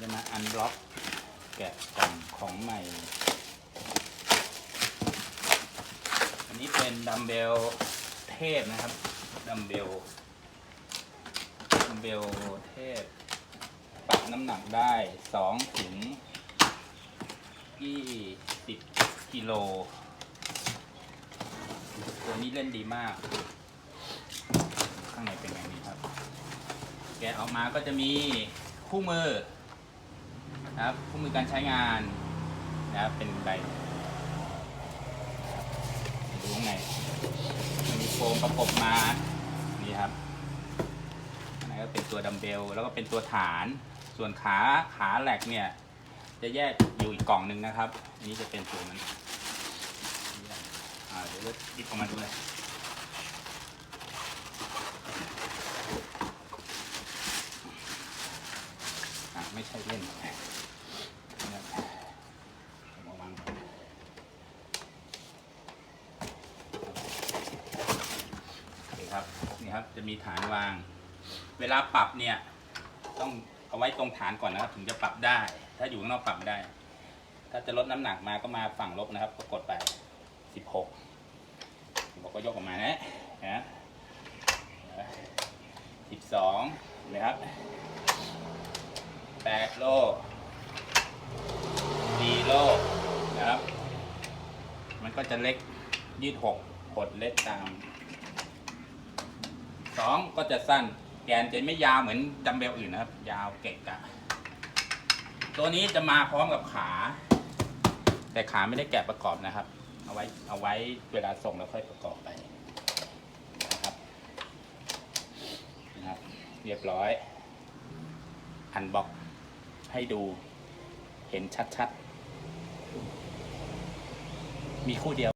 จะมาอันบล็อกแกะกล่องของใหม่ อันนี้เป็นดัมเบลเทพนะครับ ดัมเบล ดัมเบลเทพ ปรับน้ำหนักได้สองถึงยี่สิบกิโล ตัวนี้เล่นดีมาก ข้างในเป็นอย่างนี้ครับ แกะออกมาก็จะมีคู่มือ นะครับคู่มือการใช้งานนะครับเป็นใบดูข้างในมีโฟมประกบมานี่ครับอันนั้ก็เป็นตัวดัมเบลแล้วก็เป็นตัวฐาน ส่วนขาขาแหลกเนี่ย จะแยกอยู่อีกกล่องหนึ่งนะครับนี้จะเป็นตัวนั้นอ่าเดี๋ยวเราหยิบออกมาดูเลยไม่ใช่เล่นนะครับเอามาวางก่อนโอเครับนี่ครับจะมีฐานวาง เวลาปรับเนี่ย ต้องเอาไว้ตรงฐานก่อนนะครับ ถึงจะปรับได้ ถ้าอยู่ข้างนอกปรับไม่ได้ ถ้าจะลดน้ำหนักมาก็มาฝั่งลบนะครับ ก็กดไป16บหกบอกก็ยกออกมานะนะ12นะครับแปดโลสี่โลนะครับ มันก็จะเล็กยืดหกหดเล็กตาม สองก็จะสั้น แกนจะไม่ยาวเหมือนดัมเบลอื่นนะครับ ยาวเกะกะ ตัวนี้จะมาพร้อมกับขา แต่ขาไม่ได้แกะประกอบนะครับ เอาไว้เอาไว้เวลาส่งแล้วค่อยประกอบไปนะครับนะครับ เรียบร้อย อันบ็อกให้ดูเห็นชัดๆ มีคู่เดียว